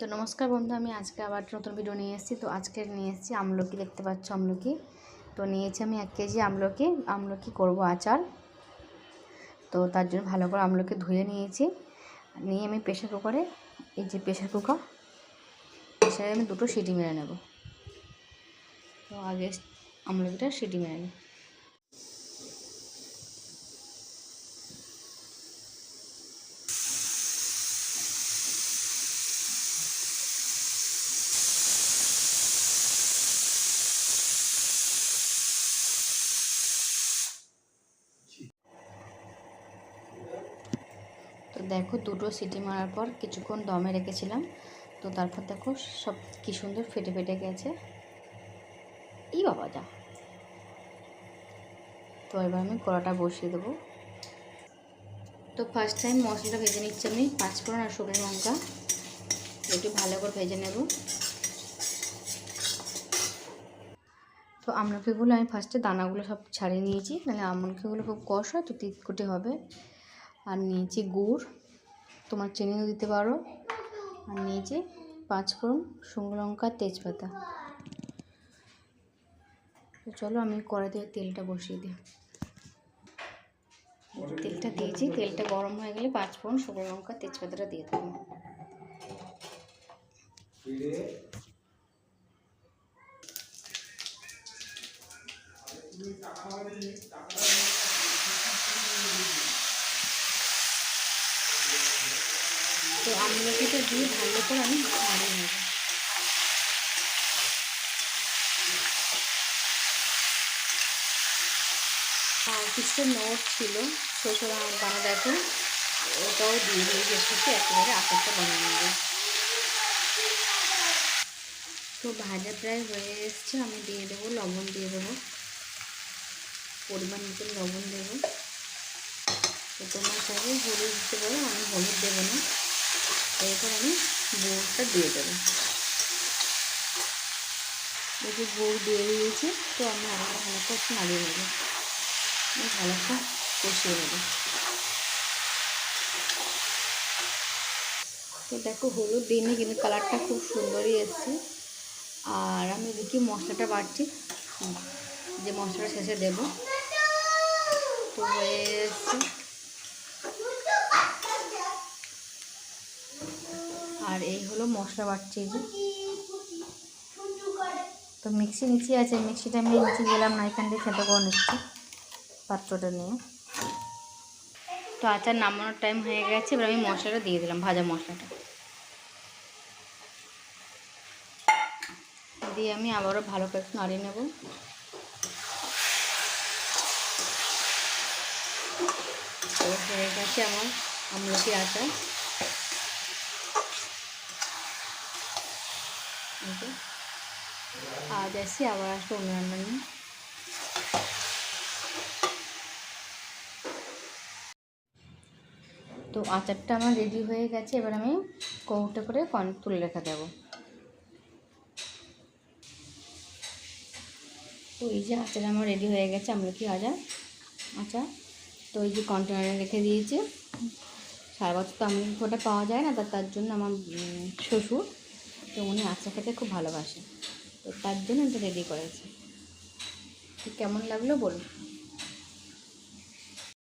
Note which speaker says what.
Speaker 1: তো নমস্কার বন্ধু, আমি আজকে আবার নতুন ভিডিও নিয়ে এসেছি। তো আজকে নিয়ে এসেছি আমলকি, দেখতে পাচ্ছ আমলকি। তো নিয়েছি আমি এক কেজি আমলকি আমলকি করব আচার। তো তার জন্য ভালো করে আমলকি ধুয়ে নিয়েছি। নিয়ে আমি প্রেশার কুকারে, এই যে প্রেশার কুকার প্রেশারে আমি দুটো সিটি মেরে নেব। তো আগে আমলকিটা সিটি মেরে নিই তো দেখো দুটো সিটি মারার পর কিছুক্ষণ দমে রেখেছিলাম। তো তারপর দেখো সব কি সুন্দর ফেটে ফেটে গেছে। এই বাবা যা। তো এবার আমি কড়াটা বসিয়ে দেবো। তো ফার্স্ট টাইম মশলাটা ভেজে নিচ্ছি আমি পাঁচফোড়ন আর শুকনো লঙ্কা। একটু ভালো করে ভেজে নেব। তো আমলকিগুলো আমি ফার্স্টে দানাগুলো সব ছাড়িয়ে নিয়েছি। নাহলে আমলকিগুলো খুব কষ হয় তো তিতকুটে হবে। আর নিয়েছি গুড়। তোমার চিনিও দিতে পারো। আর নিয়েছি পাঁচফোড়ন শুকনো লঙ্কা, তেজপাতা। তো চলো আমি কড়াইতে তেলটা বসিয়ে দিই। তেলটা দিয়েছি। তেলটা গরম হয়ে গেলে পাঁচফোড়ন শুকনো লঙ্কা, তেজপাতাটা দিয়ে দেবো। তো আমলকিটা দিয়ে ভালো করে আমি নাড়িয়ে নেব। আর নোট ছিল আমার বানা দেখো, ওটাও দিয়ে দিয়ে সাথে একেবারে আচারটা বানিয়ে নেব। তো ভাজা প্রায় হয়ে এসছে, আমি দিয়ে দেবো, লবণ দিয়ে দেবো। পরিমাণ মতন লবণ দেবো। তো তোমার চাইলে হলুদ দিতে পারো, আমি হলুদ দেবো না। এরপর আমি গুড়টা দিয়ে দেবো। দেখি গুড় দিয়ে দিয়েছি, তো আমি আবার ভালো করে নাড়িয়ে নেব। ভালো করে কষিয়ে নেব। তো দেখো হলুদ দিইনি কিন্তু কালারটা খুব সুন্দরই এসছে। আর আমি দেখি মশলাটা বাড়ছি। যে মশলাটা শেষে দেবো। তো হয়ে এসছে আর এই হলো মশলা বাটছি যে। তো মিক্সি নিচে আছে, মিক্সিটা আমি নিচে গেলাম না এখান থেকে খেতে করে নিচ্ছি পাত্রটা নিয়ে। তো আচার নামানোর টাইম হয়ে গেছে, এবার আমি মশলাটা দিয়ে দিলাম, ভাজা মশলাটা। দিয়ে আমি আবারও ভালো করে নাড়িয়ে নেব। হয়ে গেছে আমার আমলকি আচার। আজ আসি আবার আসব অন্য রান্না নিয়ে। তো আচারটা আমার রেডি হয়ে গেছে, এবার আমি কৌটা করে কন তুলে রেখে দেবো। তো এই যে আচার আমার রেডি হয়ে গেছে, আমরা কি আচার? আচার। তো এই যে কন্টেনারে রেখে দিয়েছি। সারা বছর তো আমি ওটা পাওয়া যায় না তার জন্য আমার শ্বশুর, তো উনি আচার খেতে খুব ভালোবাসে। তো তার জন্য এটা রেডি করেছি। কেমন লাগল বলুন?